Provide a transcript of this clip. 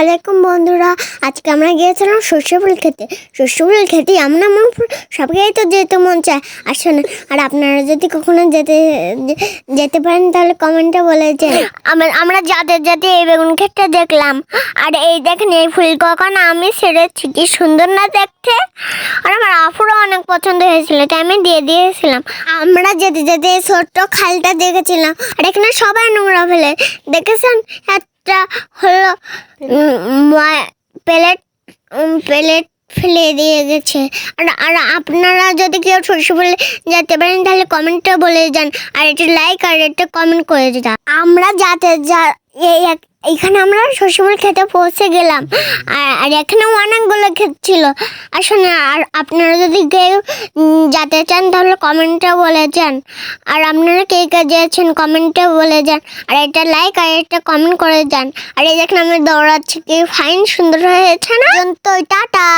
আলাইকুম বন্ধুরা। আজকে আমরা গিয়েছিলাম শস্য ফুল খেতে। শস্য ফুল খেতে এমন ফুল সবকেই তো যেতে মন চায়। আসলে আর আপনারা যদি কখনো যেতে যেতে পারেন তাহলে কমেন্টে বলে যে আমরা আমরা যাদের যাতে এই বেগুন ক্ষেতটা দেখলাম, আর এই দেখেন, এই ফুল কখন আমি সেরেছি, কি সুন্দর না দেখতে? আর আমার আফুরও অনেক পছন্দ হয়েছিল, তাই আমি দিয়ে দিয়েছিলাম। আমরা যেতে যেতে এই ছোট্ট খালটা দেখেছিলাম, আর এখানে সবাই নোংরা ফেলে। দেখেছেন? একটা হলো প্লেট প্লেট ফেলে দিয়ে গেছে। আর আর আপনারা যদি কেউ সরষে বলে যেতে পারেন, তাহলে কমেন্টে বলে যান। আর একটা লাইক আর একটা কমেন্ট করে দিতে আমরা যাতে যা, এই এইখানে আমরা শ্বশুর খেতে পৌঁছে গেলাম। আর এখানে অনেকগুলো ক্ষেত ছিল। আসলে আর আপনারা যদি কেউ যেতে চান তাহলে কমেন্টটা বলে যান। আর আপনারা কে কে যেয়েছেন কমেন্টে বলে যান। আর এটা লাইক আর একটা কমেন্ট করে যান। আর এই দেখেন আমি দৌড়াচ্ছি, কি ফাইন সুন্দর হয়েছে না? তো, টাটা।